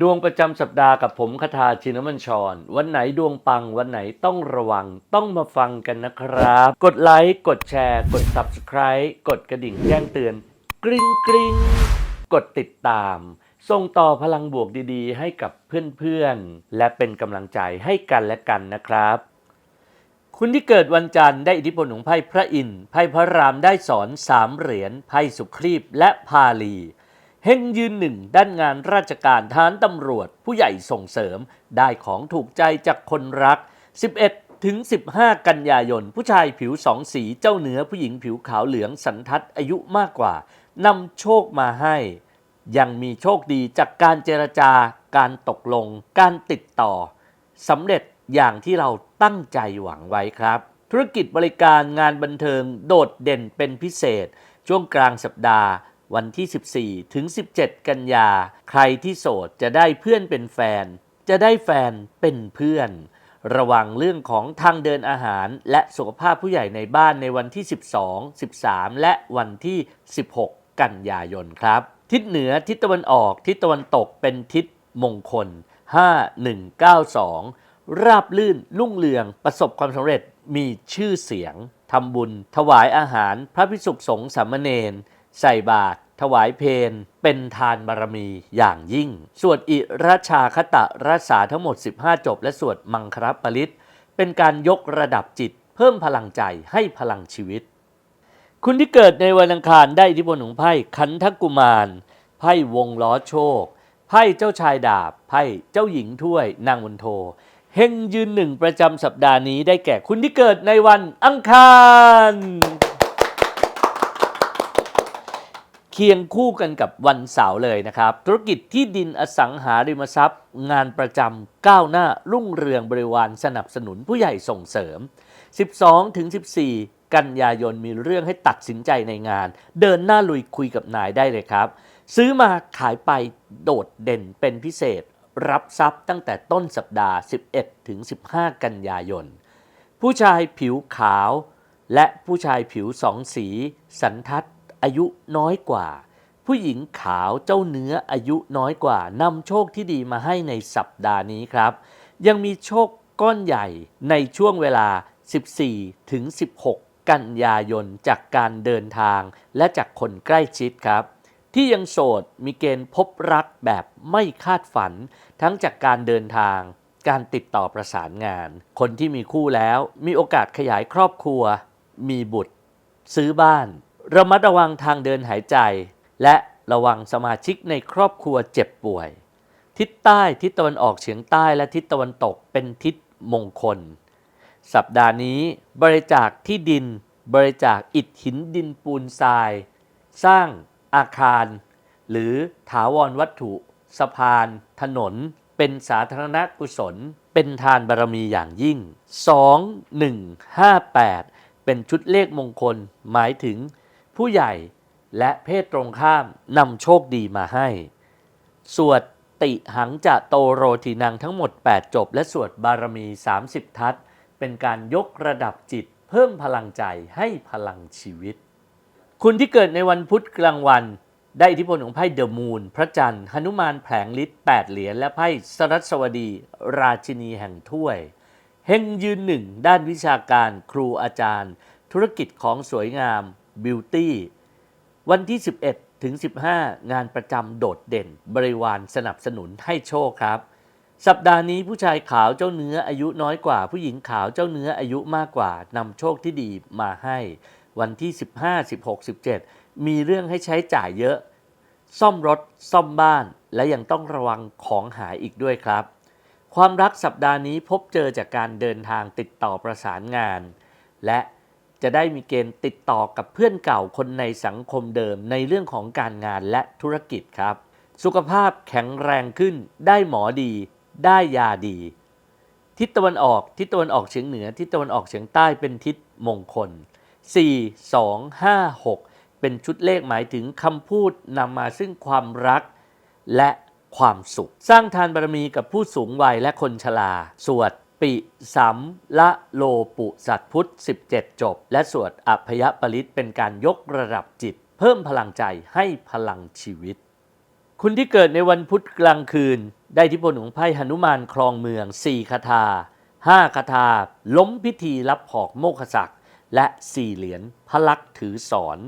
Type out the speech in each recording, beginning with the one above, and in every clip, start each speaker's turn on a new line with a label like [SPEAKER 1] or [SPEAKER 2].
[SPEAKER 1] ดวงประจำสัปดาห์กับผมคทาชินมัญชร วันไหนดวงปังวันไหนต้องระวังต้องมาฟังกันนะครับ กดไลค์ กดแชร์ กด Subscribe กดกระดิ่งแจ้งเตือน กริ๊งกริ๊งกดติดตาม ส่งต่อพลังบวกดีๆ ให้กับเพื่อนๆ และเป็นกำลังใจให้กันและกันนะครับ คุณที่เกิดวันจันทร์ได้อิทธิพลของไพ่พระอินทร์ไพ่พระรามได้สอนสามเหรียญไพ่สุครีบและพาลี เฮงยืนหนึ่งด้านงานราชการทหารตำรวจ ผู้ใหญ่ส่งเสริม ได้ของถูกใจจากคนรัก 11 ถึง 15 กันยายน ผู้ชายผิวสองสีเจ้าเนื้อผู้หญิงผิวขาวเหลืองสันทัดอายุมากกว่านำโชคมาให้ ยังมีโชคดีจากการเจรจาการตกลง การติดต่อสำเร็จอย่างที่เราตั้งใจหวังไว้ครับ ธุรกิจบริการงานบันเทิงโดดเด่นเป็นพิเศษ ช่วงกลางสัปดาห์ วันที่ 14 ถึง 17 กันยา ใครที่โสดจะได้เพื่อนเป็นแฟน จะได้แฟนเป็นเพื่อน ระวังเรื่องของทางเดินอาหาร และสุขภาพผู้ใหญ่ในบ้านในวันที่ 12 13 และวันที่ 16 กันยายนครับ ทิศเหนือทิศตะวันออกทิศตะวันตกเป็นทิศมงคล 5192 ราบลื่นรุ่งเรืองประสบความสำเร็จมีชื่อเสียงทำบุญ ถวายอาหาร พระพิสุขสงฆ์สามเณร ใส่บาตรถวายเพนเป็นทานบารมีอย่างยิ่ง สวดอิราชาคตะรัษาทั้งหมด 15 จบ และสวดมังครปริตเป็นการยกระดับจิต เพิ่มพลังใจให้พลังชีวิต คุณที่เกิดในวันอังคารได้อิทธิพลของไพ่ขันทกุมาร ไพ่วงล้อโชค ไพ่เจ้าชายดาบ ไพ่เจ้าหญิงถ้วย นางวันโทเฮงยืนหนึ่งประจำสัปดาห์นี้ได้แก่คุณที่เกิดในวันอังคาร เคียงคู่กันกับวันเสาร์เลยนะครับ ธุรกิจที่ดินอสังหาริมทรัพย์ งานประจำก้าวหน้ารุ่งเรืองบริวารสนับสนุนผู้ใหญ่ส่งเสริม 12-14 กันยายนมีเรื่องให้ตัดสินใจในงาน เดินหน้าลุยคุยกับนายได้เลยครับ ซื้อมาขายไปโดดเด่นเป็นพิเศษ รับทรัพย์ตั้งแต่ต้นสัปดาห์ 11-15 กันยายน ผู้ชายผิวขาว และผู้ชายผิวสองสี สันทัด อายุน้อยกว่า ผู้หญิงขาวเจ้าเนื้ออายุน้อยกว่านำโชคที่ดีมาให้ในสัปดาห์นี้ครับ ยังมีโชคก้อนใหญ่ในช่วงเวลา 14 ถึง 16 กันยายนจากการเดินทางและจากคนใกล้ชิดครับ ที่ยังโสดมีเกณฑ์พบรักแบบไม่คาดฝัน ทั้งจากการเดินทาง การติดต่อประสานงาน คนที่มีคู่แล้วมีโอกาสขยายครอบครัว มีบุตร ซื้อบ้าน ระมัดระวังทางเดินหายใจ และระวังสมาชิกในครอบครัวเจ็บป่วย ทิศใต้ทิศตะวันออกเฉียงใต้และทิศตะวันตกเป็นทิศมงคล สัปดาห์นี้บริจาคที่ดิน บริจาคอิฐหินดินปูนทราย สร้างอาคาร หรือถาวรวัตถุ สะพาน ถนน เป็นสาธารณกุศล เป็นทานบารมีอย่างยิ่ง 2158 เป็นชุดเลขมงคลหมายถึง ผู้ใหญ่และเพศตรงข้ามนำโชคดีมาให้ สวดติหังจะโตโรทีนังทั้งหมด 8 จบ และสวดบารมี 30 ทัศน์เป็นการยกระดับจิตเพิ่มพลังใจให้พลังชีวิต คุณที่เกิดในวันพุธกลางวัน ได้อิทธิพลของไพ่เดอะมูนพระจันทร์หนุมานแผลงฤทธิ์8เหรียญและไพ่สรัสวดี ราชินีแห่งถ้วยเฮงยืนหนึ่งด้านวิชาการครูอาจารย์ ธุรกิจของสวยงาม บิวตี้วันที่ 11 ถึง 15 งานประจำโดดเด่น บริวารสนับสนุนให้โชคครับ สัปดาห์นี้ผู้ชายขาวเจ้าเนื้ออายุน้อยกว่า ผู้หญิงขาวเจ้าเนื้ออายุมากกว่านำโชคที่ดีมาให้ วันที่ 15 16 17 มีเรื่องให้ใช้จ่ายเยอะ ซ่อมรถ ซ่อมบ้าน และยังต้องระวังของหายอีกด้วยครับ ความรักสัปดาห์นี้พบเจอจากการเดินทางติดต่อประสานงาน และ จะได้มีเกณฑ์ติดต่อกับเพื่อนเก่าคนในสังคมเดิมในเรื่องของการงานและธุรกิจครับ สุขภาพแข็งแรงขึ้น ได้หมอดี ได้ยาดี ทิศตะวันออก ทิศตะวันออกเฉียงเหนือ ทิศตะวันออกเฉียงใต้เป็นทิศมงคล 4 2 5 6 เป็นชุดเลขหมายถึงคำพูดนำมาซึ่งความรักและความสุข สร้างทานบารมีกับผู้สูงวัยและคนชรา สวด ปิสัมละโลปุสัตพุทธ 17 จบ และสวดอภยปริตเป็นการยกระดับจิต เพิ่มพลังใจให้พลังชีวิต คุณที่เกิดในวันพุธกลางคืน ได้อิทธิพลของไพ่หนุมานครองเมือง 4 คาถา 5 คาถา ล้มพิธีรับหอกโมฆศักดิ์และ4เหรียญพลักษ์ถือสอน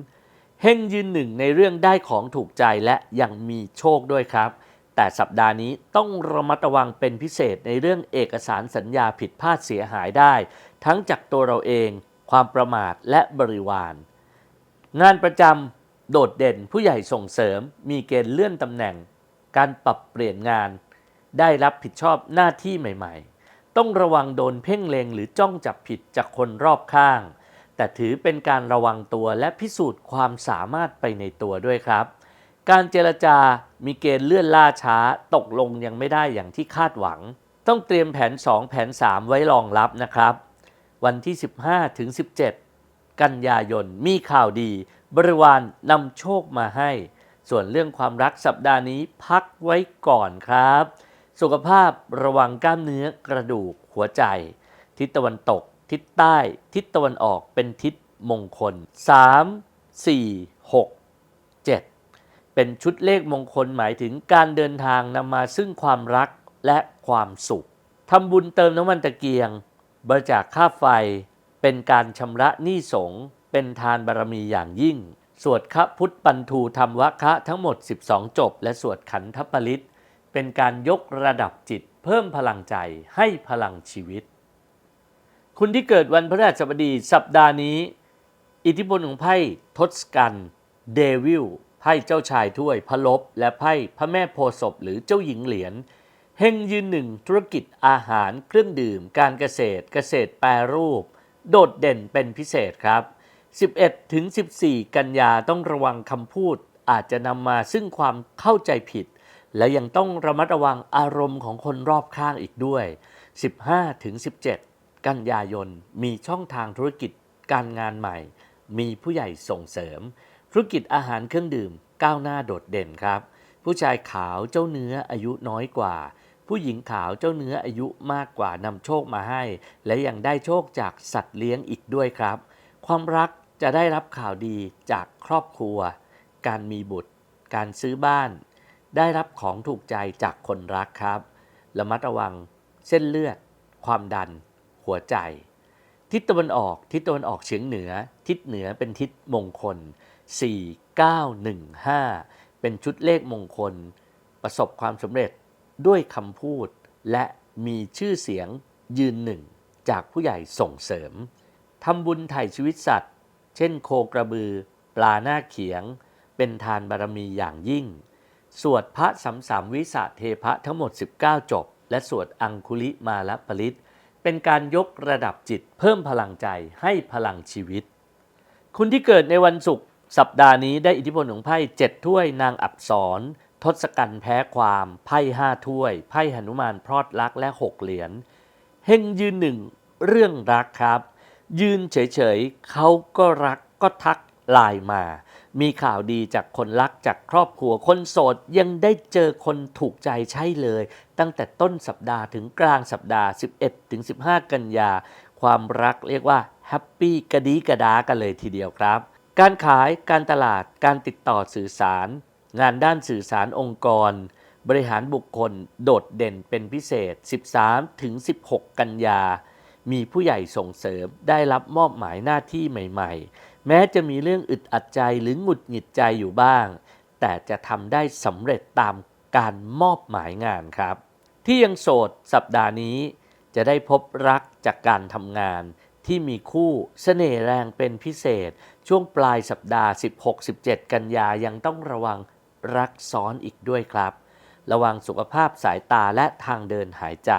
[SPEAKER 1] เฮงยืนหนึ่งในเรื่องได้ของถูกใจและยังมีโชคด้วยครับ แต่สัปดาห์นี้ต้องระมัดระวังเป็นพิเศษในเรื่องเอกสารสัญญาผิดพลาดเสียหายได้ ทั้งจากตัวเราเอง ความประมาทและบริวาร งานประจำโดดเด่นผู้ใหญ่ส่งเสริม มีเกณฑ์เลื่อนตำแหน่ง การปรับเปลี่ยนงาน ได้รับผิดชอบหน้าที่ใหม่ ๆ ต้องระวังโดนเพ่งเลงหรือจ้องจับผิดจากคนรอบข้าง แต่ถือเป็นการระวังตัวและพิสูจน์ความสามารถไปในตัวด้วยครับ การเจรจา มีเกณฑ์เลื่อนล่าช้าตกลงยังไม่ได้อย่างที่คาดหวัง ต้องเตรียมแผน 2 แผน 3 ไว้รองรับนะครับ วันที่ 15ถึง17 กันยายนมีข่าวดี บริวารนำโชคมาให้ ส่วนเรื่องความรักสัปดาห์นี้พักไว้ก่อนครับ สุขภาพระวังกล้ามเนื้อกระดูกหัวใจ ทิศตะวันตก ทิศใต้ ทิศตะวันออกเป็นทิศมงคล 3 4 6 เป็นชุดเลขมงคลหมายถึงการเดินทางนำมาซึ่งความรักและความสุขทำบุญเติมน้ำมันตะเกียง บริจาคค่าไฟ เป็นการชำระหนี้สงเป็นทานบารมีอย่างยิ่ง สวดคะพุทธปันทูธรรมวะคะทั้งหมด 12 จบ และสวดขันธปริตเป็นการยกระดับจิตเพิ่มพลังใจให้พลังชีวิต คุณที่เกิดวันพฤหัสบดีสัปดาห์นี้ อิทธิพลของไพ่ทศกัณฐ์เดวิล ไพ่เจ้าชายถ้วยพระลบ และไพ่พระแม่โพศพหรือเจ้าหญิงเหรียญเฮงยืนหนึ่งธุรกิจอาหารเครื่องดื่ม การเกษตรเกษตรแปรรูป โดดเด่นเป็นพิเศษครับ 11ถึง14 กันยาต้องระวังคำพูด อาจจะนำมาซึ่งความเข้าใจผิด และยังต้องระมัดระวังอารมณ์ของคนรอบข้างอีกด้วย 15ถึง17 กันยายนมีช่องทางธุรกิจการงานใหม่ มีผู้ใหญ่ส่งเสริม ธุรกิจอาหารเครื่องดื่มก้าวหน้าโดดเด่นครับ ผู้ชายขาวเจ้าเนื้ออายุน้อยกว่า ผู้หญิงขาวเจ้าเนื้ออายุมากกว่านำโชคมาให้ และยังได้โชคจากสัตว์เลี้ยงอีกด้วยครับ ความรักจะได้รับข่าวดีจากครอบครัว การมีบุตร การซื้อบ้าน ได้รับของถูกใจจากคนรักครับระมัดระวังเส้นเลือด ความดัน หัวใจ ทิศตะวันออก ทิศตะวันออกเฉียงเหนือ ทิศเหนือเป็นทิศมงคล 4915 เป็นชุดเลขมงคล ประสบความสำเร็จด้วยคำพูด และมีชื่อเสียงยืนหนึ่ง จากผู้ใหญ่ส่งเสริมทำบุญไถ่ชีวิตสัตว์ เช่นโคกระบือ ปลาหน้าเขียง เป็นทานบารมีอย่างยิ่ง สวดพระสัมสามวิสาเทพะทั้งหมด 19 จบ และสวดอังคุลิมาลปริตเป็นการยกระดับจิตเพิ่มพลังใจให้พลังชีวิต คุณที่เกิดในวันศุกร์ สัปดาห์นี้ได้อิทธิพลของไพ่เจ็ดถ้วยนางอับสรทศกัณฐ์แพ้ความไพ่ห้าถ้วย ไพ่หนุมานพรอดรักและหกเหรียญเฮงยืนหนึ่งเรื่องรักครับ ยืนเฉยๆเขาก็รักก็ทักไลน์มา มีข่าวดีจากคนรักจากครอบครัวคนโสดยังได้เจอคนถูกใจใช่เลย ตั้งแต่ต้นสัปดาห์ถึงกลางสัปดาห์ 11ถึง15 กันยา ความรักเรียกว่าแฮปปี้กระดีกระดากันเลยทีเดียวครับ การขายการตลาดการติดต่อสื่อสาร งานด้านสื่อสารองค์กร บริหารบุคคลโดดเด่นเป็นพิเศษ 13 ถึง 16 กันยา มีผู้ใหญ่ส่งเสริมได้รับมอบหมายหน้าที่ใหม่ ๆ แม้จะมีเรื่องอึดอัดใจหรือหงุดหงิดใจอยู่บ้าง แต่จะทำได้สำเร็จตามการมอบหมายงานครับ ที่ยังโสดสัปดาห์นี้ จะได้พบรักจากการทำงานที่มีคู่เสน่ห์แรงเป็นพิเศษ ช่วงปลายสัปดาห์ 16-17 กันยายังต้องระวังรักซ้อนอีกด้วยครับ ระวังสุขภาพสายตาและทางเดินหายใจ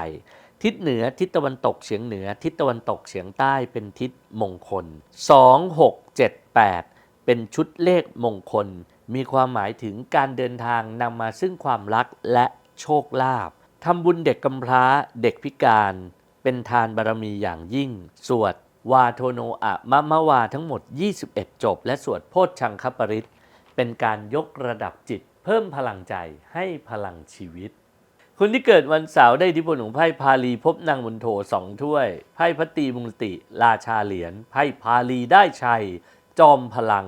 [SPEAKER 1] ทิศเหนือทิศตะวันตกเฉียงเหนือ ทิศตะวันตกเฉียงใต้เป็นทิศมงคล 2 6 7 8 เป็นชุดเลขมงคล มีความหมายถึงการเดินทางนำมาซึ่งความรักและโชคลาภทำบุญเด็กกำพร้าเด็กพิการ เป็นทานบารมีอย่างยิ่ง สวด วาโทโนอะมะมะวาทั้งหมด 21 จบ และสวดโพชชังคปริตเป็นการยกระดับจิต เพิ่มพลังใจให้พลังชีวิตคุณที่เกิดวันเสาร์ได้อิทธิพลของไพ่พาลีพบนางมุนโถสองถ้วย ไพ่พัตตีมุงติ ราชาเหรียญไพ่พาลีได้ชัย จอมพลัง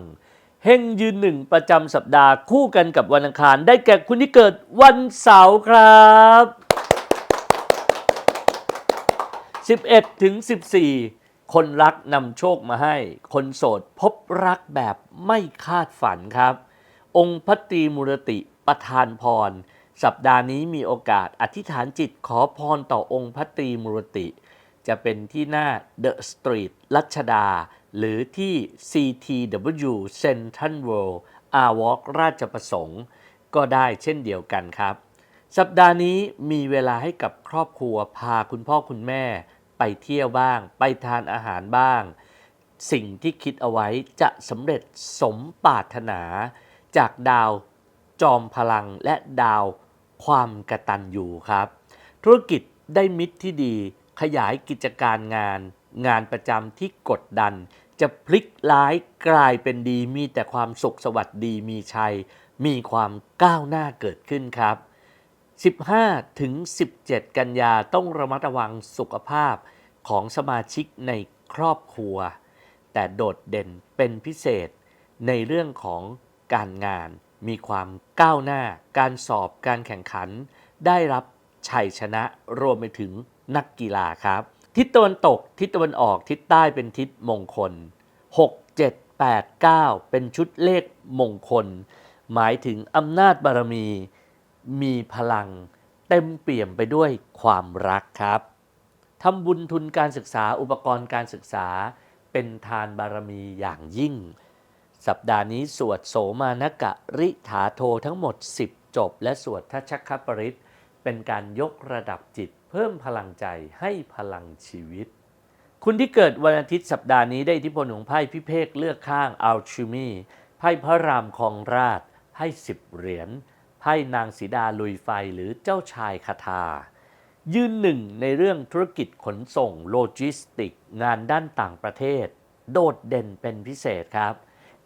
[SPEAKER 1] เฮเฮงยืนหนึ่งประจำสัปดาห์คู่กันกับวันอังคาร ได้แก่คุณที่เกิดวันเสาร์ครับ 11ถึง14 คนรักนำโชคมาให้ คนโสดพบรักแบบไม่คาดฝันครับ องค์พระตรีมุรติประทานพร สัปดาห์นี้มีโอกาสอธิษฐานจิตขอพรต่อองค์พระตรีมุรติ จะเป็นที่หน้า The Street รัชดา หรือที่ CTW Central World R Walk ราชประสงค์ ก็ได้เช่นเดียวกันครับ สัปดาห์นี้มีเวลาให้กับครอบครัวพาคุณพ่อคุณแม่ ไปเที่ยวบ้าง ไปทานอาหารบ้าง สิ่งที่คิดเอาไว้จะสำเร็จสมปรารถนา จากดาวจอมพลังและดาวความกระตันอยู่ครับ ธุรกิจได้มิตรที่ดีขยายกิจการงาน งานประจำที่กดดัน จะพลิกร้ายกลายเป็นดีมีแต่ความสุขสวัสดีมีชัย มีความก้าวหน้าเกิดขึ้นครับ 15 ถึง 17 กันยาต้องระมัดระวังสุขภาพของสมาชิกในครอบครัว แต่โดดเด่นเป็นพิเศษในเรื่องของการงาน มีความก้าวหน้า การสอบการแข่งขัน ได้รับชัยชนะรวมไปถึงนักกีฬาครับ ทิศตะวันตก ทิศตะวันออก ทิศใต้เป็นทิศมงคล 6 7 8 9 เป็นชุดเลขมงคล หมายถึงอำนาจบารมี มีพลังเต็มเปี่ยมไปด้วยความรักครับทำบุญทุนการศึกษาอุปกรณ์การศึกษา เป็นทานบารมีอย่างยิ่ง สัปดาห์นี้สวดโสมานกะริถาโททั้งหมด 10 จบ และสวดทัชชคปริตเป็นการยกระดับจิตเพิ่มพลังใจให้พลังชีวิต คุณที่เกิดวันอาทิตย์สัปดาห์นี้ได้อิทธิพลของไพ่พิเภกเลือกข้างอัลชิมีไพ่พระรามคองราชไพ่สิบเหรียญ ไพ่นางสีดาลุยไฟหรือเจ้าชายคาทา ยืนหนึ่งในเรื่องธุรกิจขนส่งโลจิสติก งานด้านต่างประเทศ โดดเด่นเป็นพิเศษครับ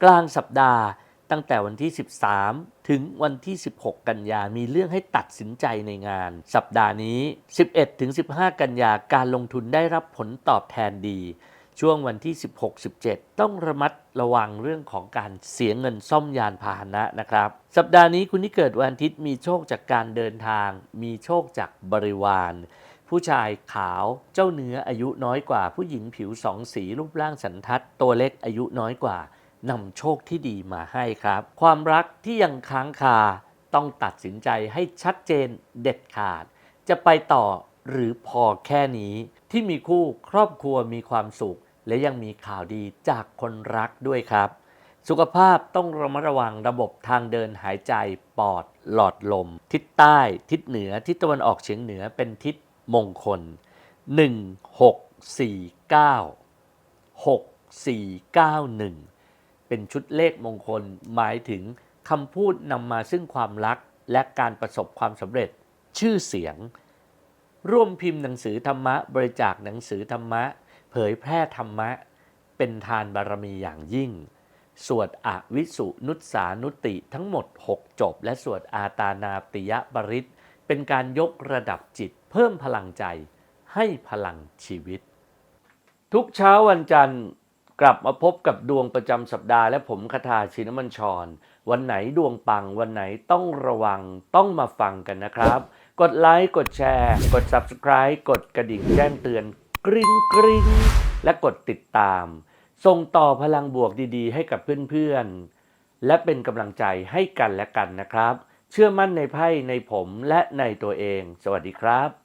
[SPEAKER 1] กลางสัปดาห์ตั้งแต่วันที่ 13 ถึงวันที่ 16 กันยามีเรื่องให้ตัดสินใจในงาน สัปดาห์นี้ 11 ถึง 15 กันยาการลงทุนได้รับผลตอบแทนดี ช่วงวันที่ 16-17 ต้องระมัดระวังเรื่องของการเสียเงินซ่อมยานพาหนะนะครับ สัปดาห์นี้คุณที่เกิดวันอาทิตย์มีโชคจากการเดินทาง มีโชคจากบริวาร ผู้ชายขาวเจ้าเนื้ออายุน้อยกว่า ผู้หญิงผิวสองสีรูปร่างสันทัด ตัวเล็กอายุน้อยกว่านำโชคที่ดีมาให้ครับ ความรักที่ยังค้างคาต้องตัดสินใจให้ชัดเจนเด็ดขาด จะไปต่อ หรือพอแค่นี้ ที่มีคู่ครอบครัวมีความสุข และยังมีข่าวดีจากคนรักด้วยครับ สุขภาพต้องระมัดระวังระบบทางเดินหายใจปอด หลอดลม ทิศใต้ ทิศเหนือ ทิศตะวันออกเฉียงเหนือเป็นทิศมงคล 1 6 4 9 6 4 9 1 เป็นชุดเลขมงคลหมายถึงคำพูดนำมาซึ่งความรักและการประสบความสำเร็จชื่อเสียง ร่วมพิมพ์หนังสือธรรมะ บริจาคหนังสือธรรมะ เผยแพร่ธรรมะ เป็นทานบารมีอย่างยิ่ง สวดอวิสุนุตสานุติทั้งหมด 6 จบ และสวดอาตานาปิยบริตเป็นการยกระดับจิตเพิ่มพลังใจให้พลังชีวิต ทุกเช้าวันจันทร์กลับมาพบกับดวงประจำสัปดาห์และผมคาถาชินมัญชร วันไหนดวงปังวันไหนต้องระวังต้องมาฟังกันนะครับ กดไลค์กดแชร์ กด Subscribe กดกระดิ่งแจ้งเตือนกริ๊งกริ๊งและกดติดตาม ส่งต่อพลังบวกดีๆ ให้กับเพื่อนๆ และเป็นกำลังใจให้กันและกันนะครับ เชื่อมั่นในไพ่ในผมและในตัวเอง สวัสดีครับ